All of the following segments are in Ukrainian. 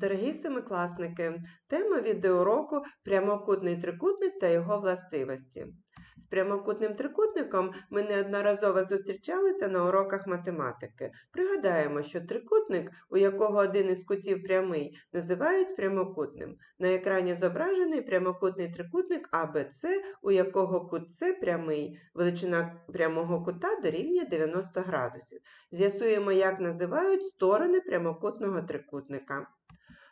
Дорогі семикласники, тема відеоуроку прямокутний трикутник та його властивості. З прямокутним трикутником ми неодноразово зустрічалися на уроках математики. Пригадаємо, що трикутник, у якого один із кутів прямий, називають прямокутним. На екрані зображений прямокутний трикутник АБЦ, у якого кут С прямий, величина прямого кута дорівнює 90 градусів. З'ясуємо, як називають сторони прямокутного трикутника.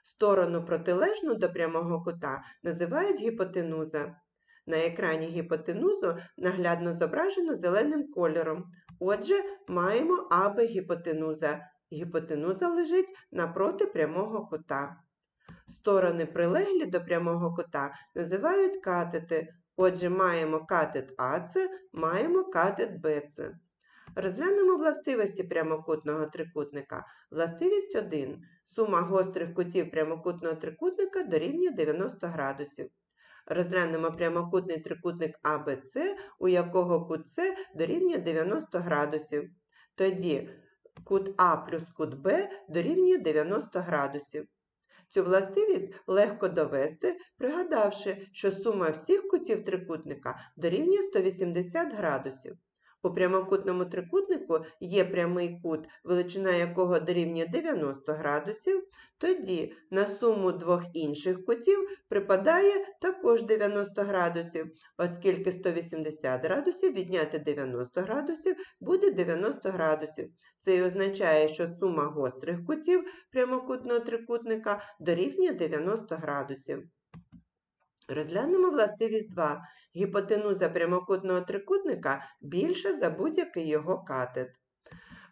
Сторону протилежну до прямого кута називають гіпотенуза. На екрані гіпотенузу наглядно зображено зеленим кольором. Отже, маємо АБ гіпотенуза. Гіпотенуза лежить напроти прямого кута. Сторони прилеглі до прямого кута називають катети. Отже, маємо катет АЦ, маємо катет БЦ. Розглянемо властивості прямокутного трикутника. Властивість 1. Сума гострих кутів прямокутного трикутника дорівнює 90 градусів. Розглянемо прямокутний трикутник АБЦ, у якого кут С дорівнює 90 градусів. Тоді кут А плюс кут Б дорівнює 90 градусів. Цю властивість легко довести, пригадавши, що сума всіх кутів трикутника дорівнює 180 градусів. У прямокутному трикутнику є прямий кут, величина якого дорівнює 90 градусів, тоді на суму двох інших кутів припадає також 90 градусів, оскільки 180 градусів відняти 90 градусів буде 90 градусів. Це і означає, що сума гострих кутів прямокутного трикутника дорівнює 90 градусів. Розглянемо властивість 2. Гіпотенуза прямокутного трикутника більша за будь-який його катет.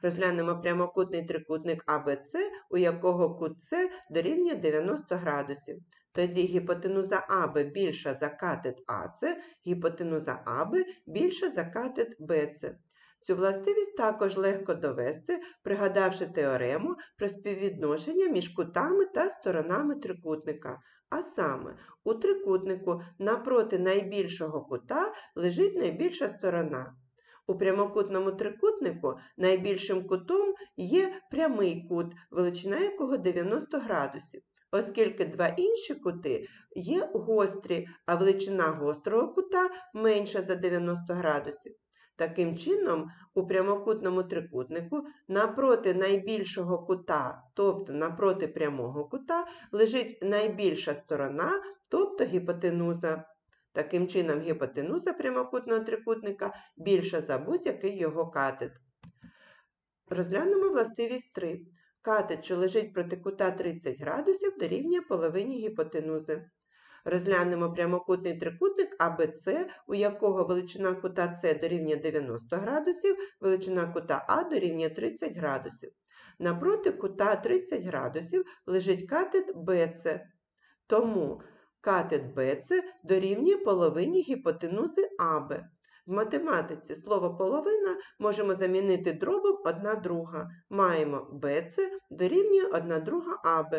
Розглянемо прямокутний трикутник АБЦ, у якого кут С дорівнює 90 градусів. Тоді гіпотенуза АБ більша за катет АЦ, гіпотенуза АБ більша за катет БЦ. Цю властивість також легко довести, пригадавши теорему про співвідношення між кутами та сторонами трикутника. А саме, у трикутнику напроти найбільшого кута лежить найбільша сторона. У прямокутному трикутнику найбільшим кутом є прямий кут, величина якого 90 градусів, оскільки два інші кути є гострі, а величина гострого кута менша за 90 градусів. Таким чином, у прямокутному трикутнику напроти найбільшого кута, тобто напроти прямого кута, лежить найбільша сторона, тобто гіпотенуза. Таким чином, гіпотенуза прямокутного трикутника більша за будь-який його катет. Розглянемо властивість 3. Катет, що лежить проти кута 30 градусів, дорівнює половині гіпотенузи. Розглянемо прямокутний трикутник АБЦ, у якого величина кута С дорівнює 90 градусів, величина кута А дорівнює 30 градусів. Напроти кута 30 градусів лежить катет БЦ. Тому катет БЦ дорівнює половині гіпотенузи АБ. В математиці слово половина можемо замінити дробом 1 друга. Маємо БЦ дорівнює 1 друга АБ.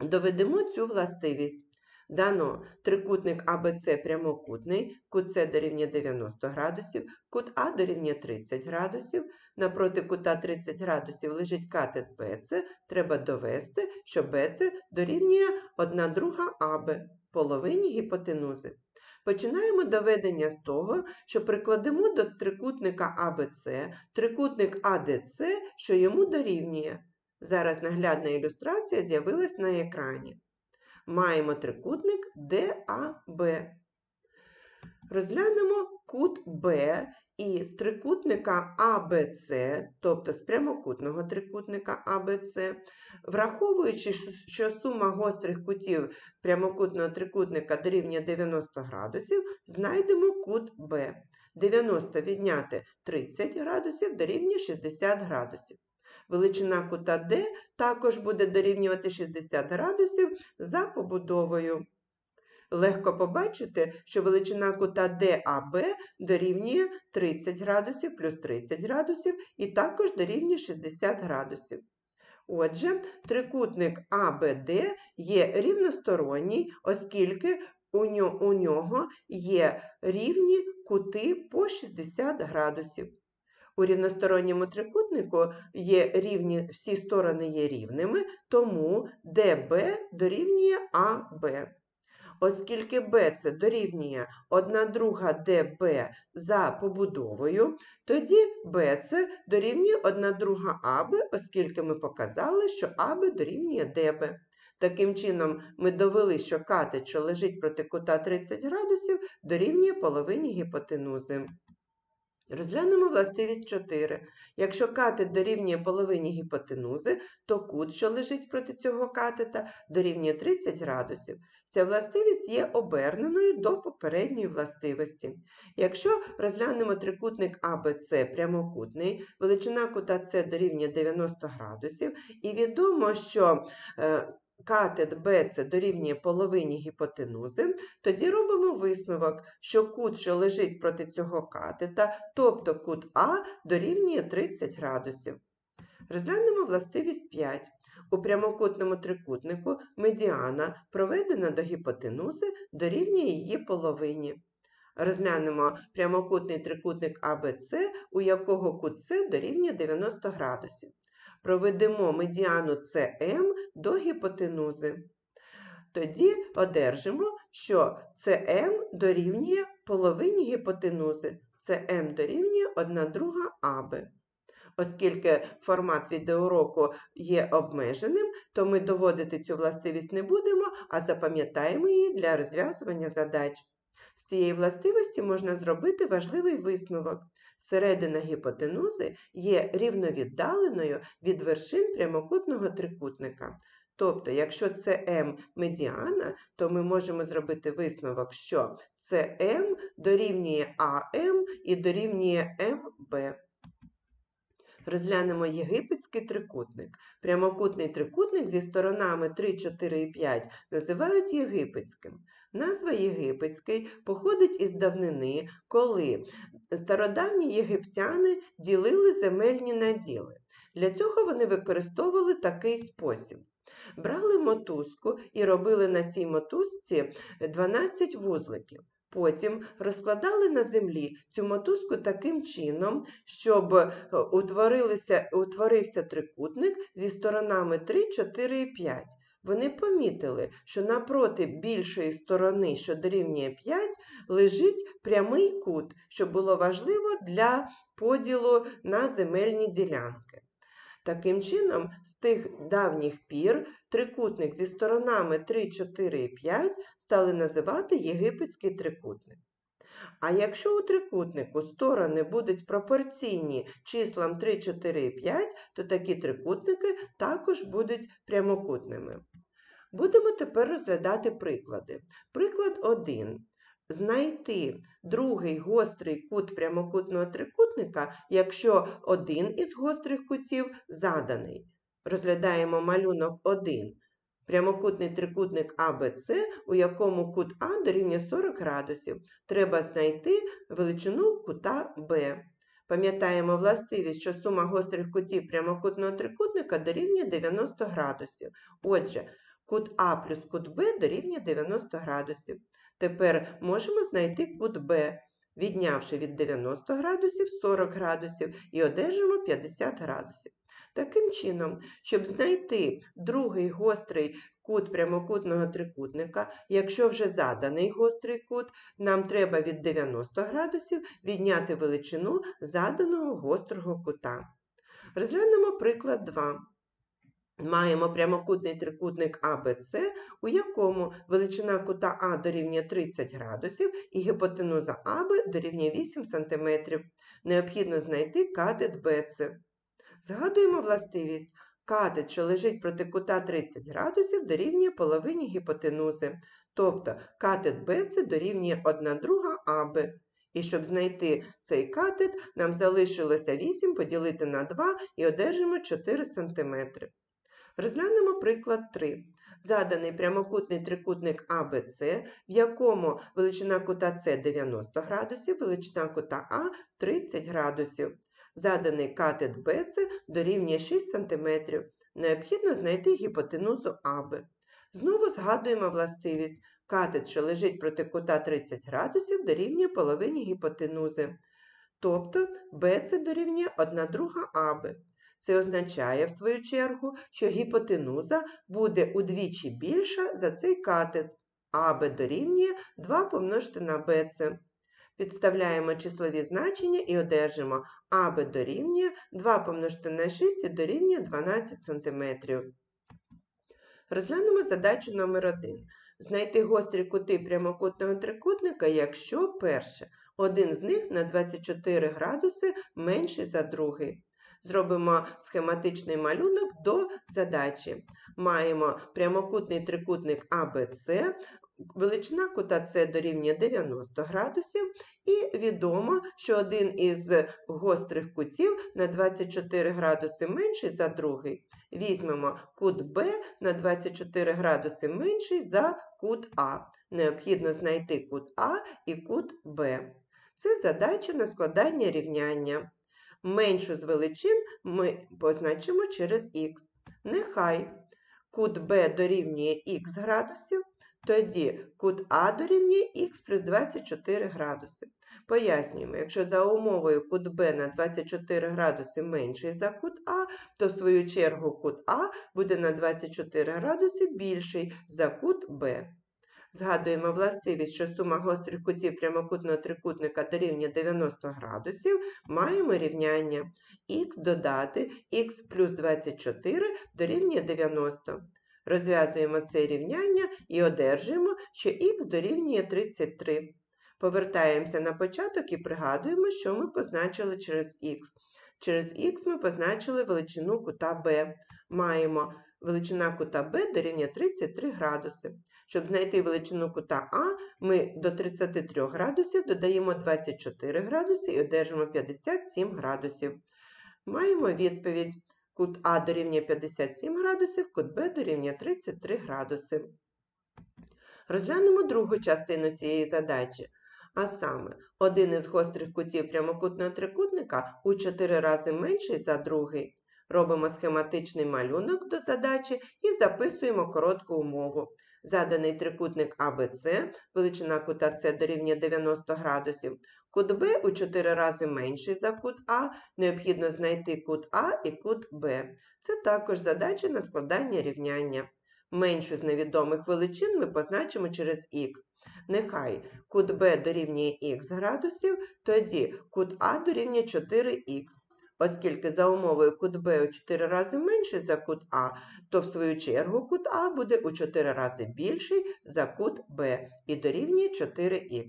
Доведемо цю властивість. Дано трикутник АБЦ прямокутний, кут С дорівнює 90 градусів, кут А дорівнює 30 градусів. Напроти кута 30 градусів лежить катет БЦ. Треба довести, що БЦ дорівнює 1 друга АБ, половині гіпотенузи. Починаємо доведення з того, що прикладемо до трикутника АБЦ трикутник АДЦ, що йому дорівнює. Зараз наглядна ілюстрація з'явилась на екрані маємо трикутник ДАБ. Розглянемо кут Б і з трикутника АБЦ, тобто з прямокутного трикутника АБЦ, враховуючи, що сума гострих кутів прямокутного трикутника дорівнює 90 градусів, знайдемо кут Б. 90 відняти 30 градусів дорівнює 60 градусів. Величина кута D також буде дорівнювати 60 градусів за побудовою. Легко побачити, що величина кута DAB дорівнює 30 градусів плюс 30 градусів і також дорівнює 60 градусів. Отже, трикутник ABD є рівносторонній, оскільки у нього є рівні кути по 60 градусів. У рівносторонньому трикутнику є рівні, всі сторони є рівними, тому ДБ дорівнює АБ. Оскільки BC дорівнює 1 друга ДБ за побудовою, тоді BC дорівнює 1 друга АБ, оскільки ми показали, що АБ дорівнює ДБ. Таким чином, ми довели, що катет, що лежить проти кута 30 градусів, дорівнює половині гіпотенузи. Розглянемо властивість 4. Якщо катет дорівнює половині гіпотенузи, то кут, що лежить проти цього катета, дорівнює 30 градусів. Ця властивість є оберненою до попередньої властивості. Якщо розглянемо трикутник АБЦ прямокутний, величина кута С дорівнює 90 градусів, і відомо, що е, катет BC дорівнює половині гіпотенузи, тоді робимо висновок, що кут, що лежить проти цього катета, тобто кут А, дорівнює 30 градусів. Розглянемо властивість 5. У прямокутному трикутнику медіана, проведена до гіпотенузи, дорівнює її половині. Розглянемо прямокутний трикутник АБЦ, у якого кут С дорівнює 90 градусів. Проведемо медіану СМ до гіпотенузи. Тоді одержимо, що СМ дорівнює половині гіпотенузи. СМ дорівнює 1 друга АБ. Оскільки формат відеоуроку є обмеженим, то ми доводити цю властивість не будемо, а запам'ятаємо її для розв'язування задач. З цієї властивості можна зробити важливий висновок. Середина гіпотенузи є рівновіддаленою від вершин прямокутного трикутника. Тобто, якщо це М медіана, то ми можемо зробити висновок, що СМ дорівнює АМ і дорівнює МБ. Розглянемо єгипетський трикутник. Прямокутний трикутник зі сторонами 3, 4 і 5 називають єгипетським. Назва єгипетський походить із давнини, коли стародавні єгиптяни ділили земельні наділи. Для цього вони використовували такий спосіб. Брали мотузку і робили на цій мотузці 12 вузликів. Потім розкладали на землі цю мотузку таким чином, щоб е, утворився трикутник зі сторонами 3, 4 і 5. Вони помітили, що напроти більшої сторони, що дорівнює 5, лежить прямий кут, що було важливо для поділу на земельні ділянки. Таким чином, з тих давніх пір трикутник зі сторонами 3, 4 і 5 стали називати єгипетський трикутник. А якщо у трикутнику сторони будуть пропорційні числам 3, 4 і 5, то такі трикутники також будуть прямокутними. Будемо тепер розглядати приклади. Приклад 1. Знайти другий гострий кут прямокутного трикутника, якщо один із гострих кутів заданий. Розглядаємо малюнок 1. Прямокутний трикутник АБЦ, у якому кут А дорівнює 40 градусів. Треба знайти величину кута Б. Пам'ятаємо властивість, що сума гострих кутів прямокутного трикутника дорівнює 90 градусів. Отже, кут А плюс кут Б дорівнює 90 градусів. Тепер можемо знайти кут Б, віднявши від 90 градусів 40 градусів і одержимо 50 градусів. Таким чином, щоб знайти другий гострий кут прямокутного трикутника, якщо вже заданий гострий кут, нам треба від 90 градусів відняти величину заданого гострого кута. Розглянемо приклад 2. Маємо прямокутний трикутник АБЦ, у якому величина кута А дорівнює 30 градусів і гіпотенуза АБ дорівнює 8 см. Необхідно знайти катет БЦ. Згадуємо властивість. Катет, що лежить проти кута 30 градусів, дорівнює половині гіпотенузи. Тобто катет БЦ дорівнює 1 друга АБ. І щоб знайти цей катет, нам залишилося 8 поділити на 2 і одержимо 4 см. Розглянемо приклад 3. Заданий прямокутний трикутник АБЦ, в якому величина кута С 90 градусів, величина кута А 30 градусів. Заданий катет БЦ дорівнює 6 см. Необхідно знайти гіпотенузу АБ. Знову згадуємо властивість. Катет, що лежить проти кута 30 градусів, дорівнює половині гіпотенузи. тобто БЦ дорівнює 1 друга АБ. Це означає, в свою чергу, що гіпотенуза буде удвічі більша за цей катет. АБ дорівнює 2 помножити на БЦ. Підставляємо числові значення і одержимо АБ дорівнює 2 помножити на 6 і дорівнює 12 см. Розглянемо задачу номер 1. Знайти гострі кути прямокутного трикутника, якщо перше, один з них на 24 градуси менший за другий. Зробимо схематичний малюнок до задачі. Маємо прямокутний трикутник ABC, величина кута С дорівнює 90 градусів, і відомо, що один із гострих кутів на 24 градуси менший за другий. Візьмемо кут Б на 24 градуси менший за кут А. Необхідно знайти кут А і кут Б. Це задача на складання рівняння. Меншу з величин ми позначимо через х. Нехай кут Б дорівнює х градусів, тоді кут А дорівнює х плюс 24 градуси. Пояснюємо, якщо за умовою кут Б на 24 градуси менший за кут А, то в свою чергу кут А буде на 24 градуси більший за кут Б. Згадуємо властивість, що сума гострих кутів прямокутного трикутника дорівнює 90 градусів, маємо рівняння х додати х плюс 24 дорівнює 90. Розв'язуємо це рівняння і одержуємо, що х дорівнює 33. Повертаємося на початок і пригадуємо, що ми позначили через х. Через х ми позначили величину кута b. Маємо величина кута b дорівнює 33 градуси. Щоб знайти величину кута А, ми до 33 градусів додаємо 24 градуси і одержимо 57 градусів. Маємо відповідь. Кут А дорівнює 57 градусів, кут Б дорівнює 33 градуси. Розглянемо другу частину цієї задачі. А саме, один із гострих кутів прямокутного трикутника у 4 рази менший за другий. Робимо схематичний малюнок до задачі і записуємо коротку умову. Заданий трикутник АБЦ, величина кута С дорівнює 90 градусів. Кут Б у 4 рази менший за кут А, необхідно знайти кут А і кут Б. Це також задача на складання рівняння. Меншу з невідомих величин ми позначимо через х. Нехай кут Б дорівнює х градусів, тоді кут А дорівнює 4х. Оскільки за умовою кут Б у 4 рази менший за кут А, то в свою чергу кут А буде у 4 рази більший за кут Б і дорівнює 4х.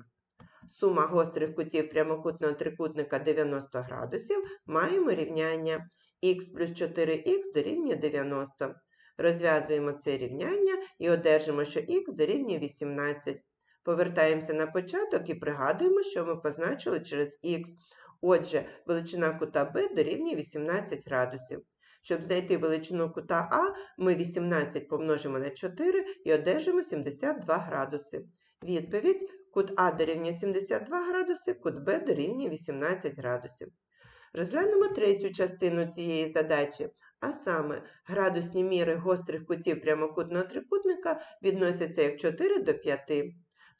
Сума гострих кутів прямокутного трикутника 90 градусів маємо рівняння х плюс 4х дорівнює 90. Розв'язуємо це рівняння і одержимо, що х дорівнює 18. Повертаємося на початок і пригадуємо, що ми позначили через х. Отже, величина кута Б дорівнює 18 градусів. Щоб знайти величину кута А, ми 18 помножимо на 4 і одержимо 72 градуси. Відповідь кут А дорівнює 72 градуси, кут Б дорівнює 18 градусів. Розглянемо третю частину цієї задачі, а саме градусні міри гострих кутів прямокутного трикутника відносяться як 4 до 5.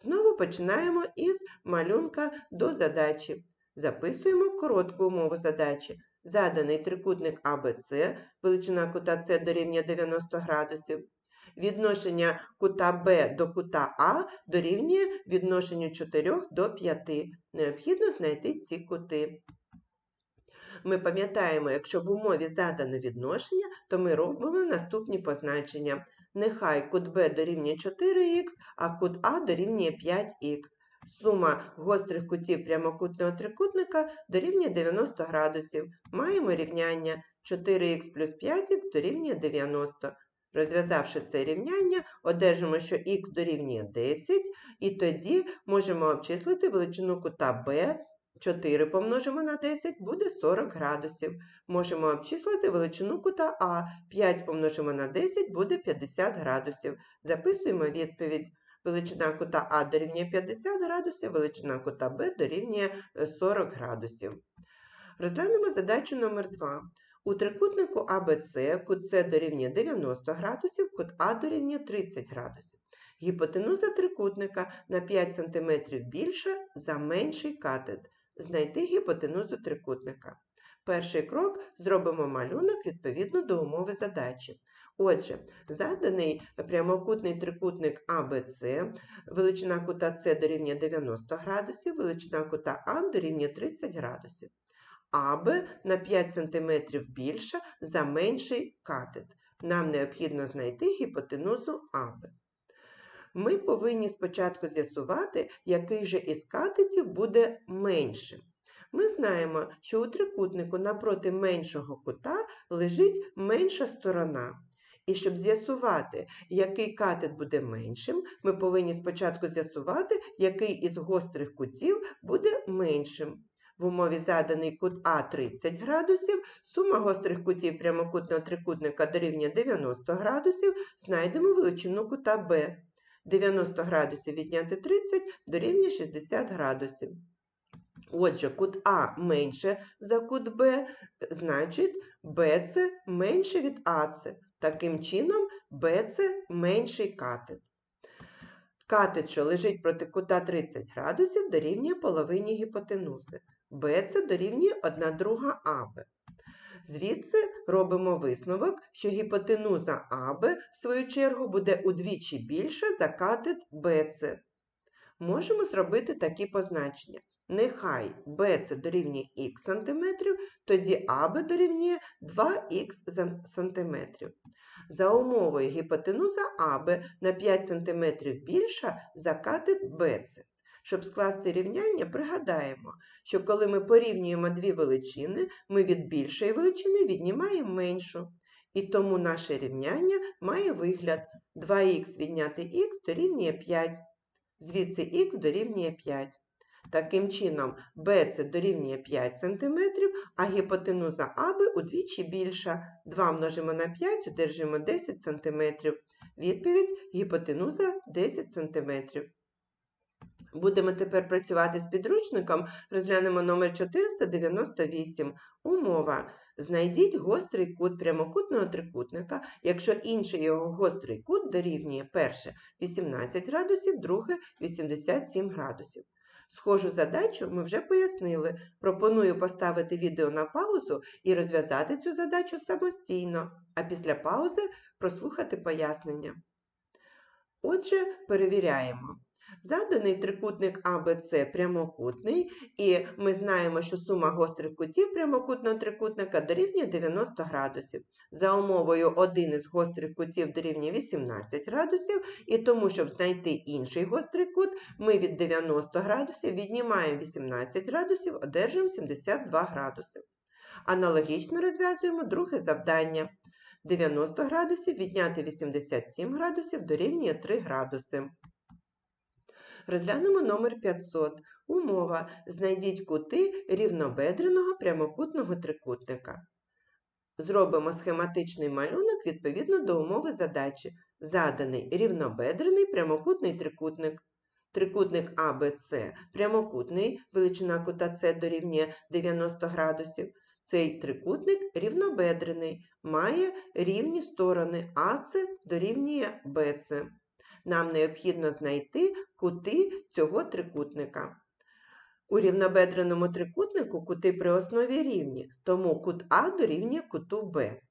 Знову починаємо із малюнка до задачі. Записуємо коротку умову задачі. Заданий трикутник АБЦ, величина кута С дорівнює 90 градусів. Відношення кута Б до кута А дорівнює відношенню 4 до 5. Необхідно знайти ці кути. Ми пам'ятаємо, якщо в умові задано відношення, то ми робимо наступні позначення. Нехай кут Б дорівнює 4х, а кут А дорівнює 5х. Сума гострих кутів прямокутного трикутника дорівнює 90 градусів. Маємо рівняння 4х плюс 5х дорівнює 90. Розв'язавши це рівняння, одержимо, що х дорівнює 10, і тоді можемо обчислити величину кута b. 4 помножимо на 10 буде 40 градусів. Можемо обчислити величину кута А. 5 помножимо на 10 буде 50 градусів. Записуємо відповідь. Величина кута А дорівнює 50 градусів, величина кута Б дорівнює 40 градусів. Розглянемо задачу номер 2. У трикутнику АБЦ кут С дорівнює 90 градусів, кут А дорівнює 30 градусів. Гіпотенуза трикутника на 5 см більша за менший катет. знайти гіпотенузу трикутника. Перший крок зробимо малюнок відповідно до умови задачі. Отже, заданий прямокутний трикутник ABC, величина кута С дорівнює 90 градусів, величина кута А дорівнює 30 градусів. АБ на 5 см більша за менший катет. Нам необхідно знайти гіпотенузу АБ. Ми повинні спочатку з'ясувати, який же із катетів буде меншим. Ми знаємо, що у трикутнику напроти меншого кута лежить менша сторона. І щоб з'ясувати, який катет буде меншим, ми повинні спочатку з'ясувати, який із гострих кутів буде меншим. В умові заданий кут А 30 градусів, сума гострих кутів прямокутного трикутника дорівнює 90 градусів, знайдемо величину кута Б. 90 градусів відняти 30 дорівнює 60 градусів. Отже, кут А менше за кут Б, значить БЦ менше від АЦ. Таким чином, БЦ менший катет. Катет, що лежить проти кута 30 градусів, дорівнює половині гіпотенузи. БЦ дорівнює 1 друга АБ. Звідси робимо висновок, що гіпотенуза АБ, в свою чергу, буде удвічі більша за катет БЦ. Можемо зробити такі позначення. Нехай BC дорівнює х см, тоді АБ дорівнює 2х см. За умовою гіпотенуза АБ на 5 см більша за катет BC. Щоб скласти рівняння, пригадаємо, що коли ми порівнюємо дві величини, ми від більшої величини віднімаємо меншу. І тому наше рівняння має вигляд 2х відняти х дорівнює 5. Звідси х дорівнює 5. Таким чином, BC дорівнює 5 см, а гіпотенуза АБ удвічі більша. 2 множимо на 5, одержимо 10 см. Відповідь гіпотенуза 10 см. Будемо тепер працювати з підручником. Розглянемо номер 498. Умова. Знайдіть гострий кут прямокутного трикутника, якщо інший його гострий кут дорівнює перше 18 градусів, друге 87 градусів. Схожу задачу ми вже пояснили. Пропоную поставити відео на паузу і розв'язати цю задачу самостійно, а після паузи прослухати пояснення. Отже, перевіряємо. Заданий трикутник ABC прямокутний, і ми знаємо, що сума гострих кутів прямокутного трикутника дорівнює 90 градусів. За умовою один із гострих кутів дорівнює 18 градусів, і тому, щоб знайти інший гострий кут, ми від 90 градусів віднімаємо 18 градусів, одержуємо 72 градуси. Аналогічно розв'язуємо друге завдання. 90 градусів відняти 87 градусів дорівнює 3 градуси. Розглянемо номер 500. Умова. Знайдіть кути рівнобедреного прямокутного трикутника. Зробимо схематичний малюнок відповідно до умови задачі. Заданий рівнобедрений прямокутний трикутник. Трикутник АБЦ прямокутний, величина кута С дорівнює 90 градусів. Цей трикутник рівнобедрений, має рівні сторони АЦ дорівнює БЦ. Нам необхідно знайти кути цього трикутника. У рівнобедреному трикутнику кути при основі рівні, тому кут А дорівнює куту Б.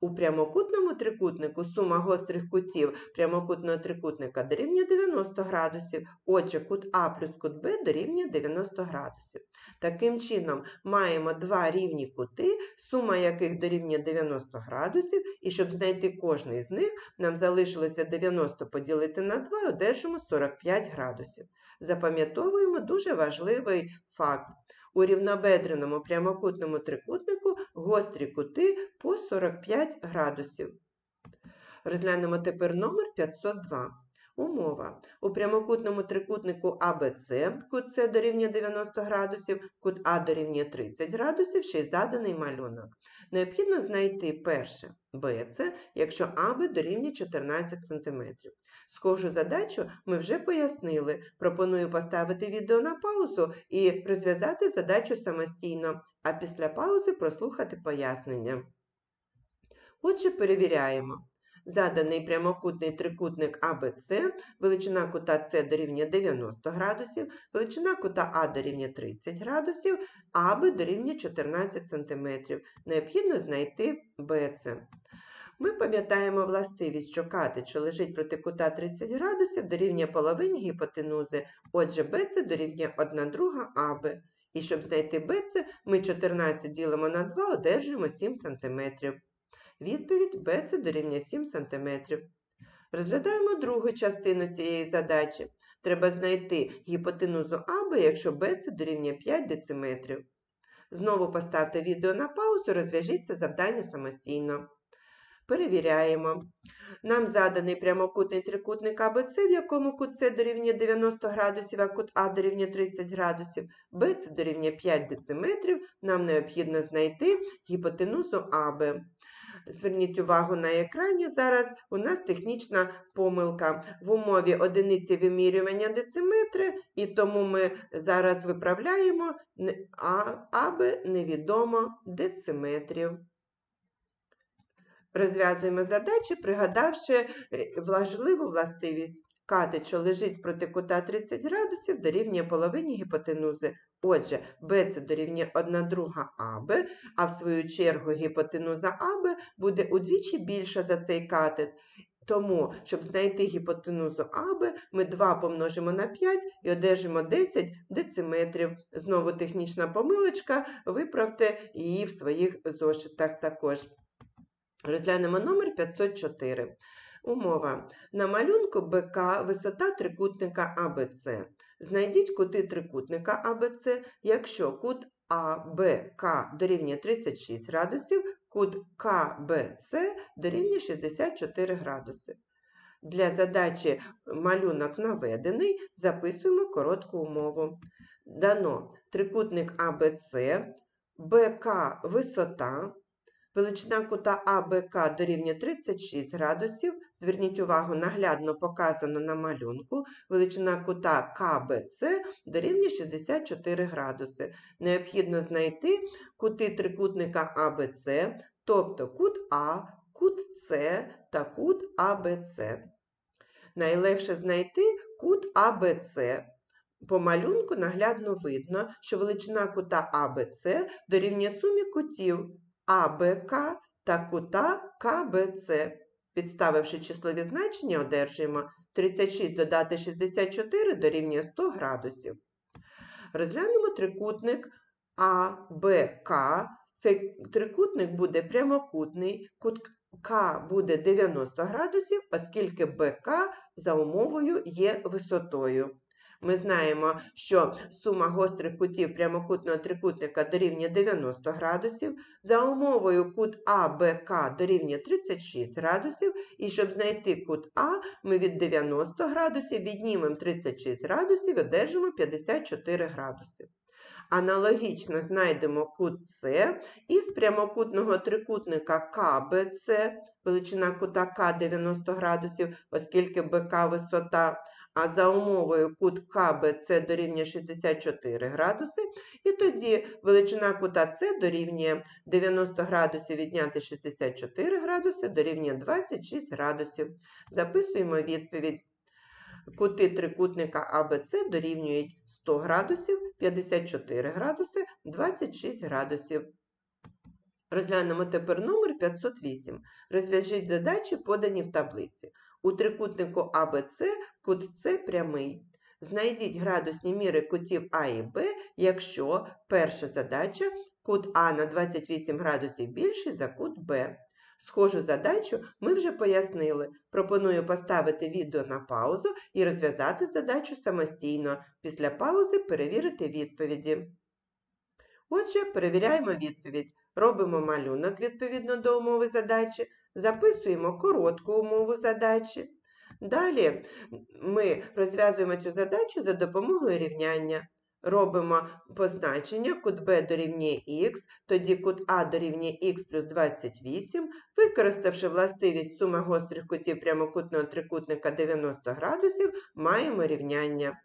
У прямокутному трикутнику сума гострих кутів прямокутного трикутника дорівнює 90 градусів, отже, кут А плюс кут Б дорівнює 90 градусів. Таким чином, маємо два рівні кути, сума яких дорівнює 90 градусів, і щоб знайти кожний з них, нам залишилося 90 поділити на 2 і одержимо 45 градусів. Запам'ятовуємо дуже важливий факт. У рівнобедреному прямокутному трикутнику гострі кути по 45 градусів. Розглянемо тепер номер 502. Умова. У прямокутному трикутнику ABC кут С дорівнює 90 градусів, кут А дорівнює 30 градусів, ще й заданий малюнок. Необхідно знайти перше BC, якщо АБ дорівнює 14 см. Схожу задачу ми вже пояснили. Пропоную поставити відео на паузу і розв'язати задачу самостійно, а після паузи прослухати пояснення. Отже, перевіряємо. Заданий прямокутний трикутник АБЦ, величина кута С дорівнює 90 градусів, величина кута А дорівнює 30 градусів, АБ дорівнює 14 см. Необхідно знайти БЦ. Ми пам'ятаємо властивість, що катет, що лежить проти кута 30 градусів, дорівнює половині гіпотенузи, отже, БЦ дорівнює 1 друга АБ. І щоб знайти БЦ, ми 14 ділимо на 2, одержуємо 7 см. Відповідь БЦ дорівнює 7 см. Розглядаємо другу частину цієї задачі. Треба знайти гіпотенузу АБ, якщо БЦ дорівнює 5 дециметрів. Знову поставте відео на паузу, розв'яжіть це завдання самостійно. Перевіряємо. Нам заданий прямокутний трикутник АБЦ, в якому кут С дорівнює 90 градусів, а кут А дорівнює 30 градусів, БЦ дорівнює 5 дециметрів. Нам необхідно знайти гіпотенузу АБ. Зверніть увагу на екрані. Зараз у нас технічна помилка. В умові одиниці вимірювання дециметри, і тому ми зараз виправляємо аби невідомо дециметрів. Розв'язуємо задачі, пригадавши е, важливу властивість. Катет, що лежить проти кута 30 градусів, дорівнює половині гіпотенузи. Отже, BC дорівнює 1 друга АБ, а в свою чергу гіпотенуза АБ буде удвічі більша за цей катет. Тому, щоб знайти гіпотенузу АБ, ми 2 помножимо на 5 і одержимо 10 дециметрів. Знову технічна помилочка, виправте її в своїх зошитах також. Розглянемо номер 504. Умова. На малюнку БК висота трикутника АБЦ. Знайдіть кути трикутника АБЦ, якщо кут АБК дорівнює 36 градусів, кут КБЦ дорівнює 64 градуси. Для задачі малюнок наведений, записуємо коротку умову. Дано трикутник АБЦ, БК висота, Величина кута АБК дорівнює 36 градусів. Зверніть увагу, наглядно показано на малюнку. Величина кута КБЦ дорівнює 64 градуси. Необхідно знайти кути трикутника АБЦ, тобто кут А, кут С та кут АБЦ. Найлегше знайти кут АБЦ. По малюнку наглядно видно, що величина кута АБЦ дорівнює сумі кутів АБК та кута КБЦ. Підставивши числові значення, одержуємо 36 додати 64 дорівнює 100 градусів. Розглянемо трикутник АБК. Цей трикутник буде прямокутний, кут К буде 90 градусів, оскільки БК за умовою є висотою. Ми знаємо, що сума гострих кутів прямокутного трикутника дорівнює 90 градусів, за умовою кут АБК дорівнює 36 градусів, і щоб знайти кут А, ми від 90 градусів віднімемо 36 градусів і одержимо 54 градуси. Аналогічно знайдемо кут С із прямокутного трикутника КБЦ, величина кута К 90 градусів, оскільки БК висота, а за умовою кут КБЦ дорівнює 64 градуси, і тоді величина кута С дорівнює 90 градусів відняти 64 градуси дорівнює 26 градусів. Записуємо відповідь. Кути трикутника АБЦ дорівнюють 100 градусів, 54 градуси, 26 градусів. Розглянемо тепер номер 508. Розв'яжіть задачі, подані в таблиці. У трикутнику АБЦ кут С прямий. Знайдіть градусні міри кутів А і Б, якщо перша задача кут А на 28 градусів більший за кут Б. Схожу задачу ми вже пояснили. Пропоную поставити відео на паузу і розв'язати задачу самостійно. Після паузи перевірити відповіді. Отже, перевіряємо відповідь. Робимо малюнок відповідно до умови задачі, записуємо коротку умову задачі. Далі ми розв'язуємо цю задачу за допомогою рівняння. Робимо позначення, кут Б дорівнює х, тоді кут А дорівнює х плюс 28, використавши властивість сума гострих кутів прямокутного трикутника 90 градусів, маємо рівняння.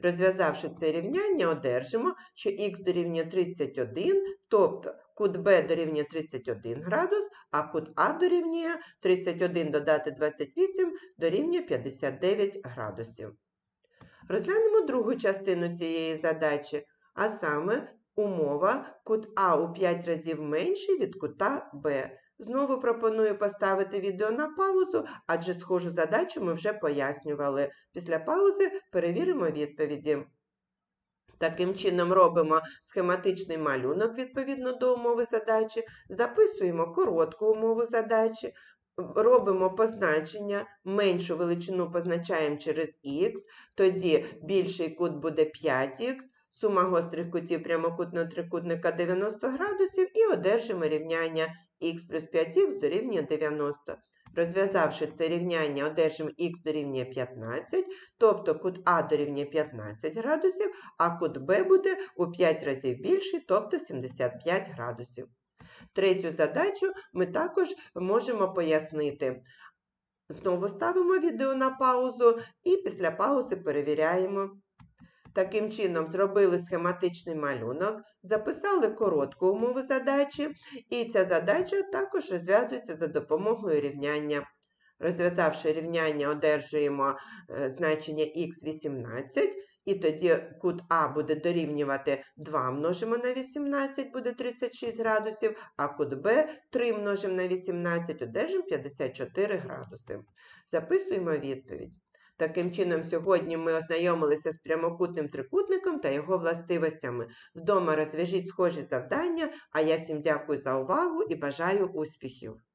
Розв'язавши це рівняння, одержимо, що х дорівнює 31, тобто кут Б дорівнює 31 градус, а кут А дорівнює 31 додати 28 дорівнює 59 градусів. Розглянемо другу частину цієї задачі, а саме умова кут А у 5 разів менший від кута Б. Знову пропоную поставити відео на паузу, адже схожу задачу ми вже пояснювали. Після паузи перевіримо відповіді. Таким чином робимо схематичний малюнок відповідно до умови задачі, записуємо коротку умову задачі, робимо позначення, меншу величину позначаємо через х, тоді більший кут буде 5х, сума гострих кутів прямокутного трикутника 90 градусів і одержимо рівняння х плюс 5х дорівнює 90. Розв'язавши це рівняння, одержимо х дорівнює 15, тобто кут А дорівнює 15 градусів, а кут Б буде у 5 разів більший, тобто 75 градусів. Третю задачу ми також можемо пояснити. Знову ставимо відео на паузу і після паузи перевіряємо. Таким чином, зробили схематичний малюнок, записали коротку умову задачі, і ця задача також розв'язується за допомогою рівняння. Розв'язавши рівняння, одержуємо е, значення х 18, і тоді кут А буде дорівнювати 2 множимо на 18, буде 36 градусів, а кут Б 3 множимо на 18, одержимо 54 градуси. Записуємо відповідь. Таким чином, сьогодні ми ознайомилися з прямокутним трикутником та його властивостями. Вдома розв'яжіть схожі завдання, а я всім дякую за увагу і бажаю успіхів!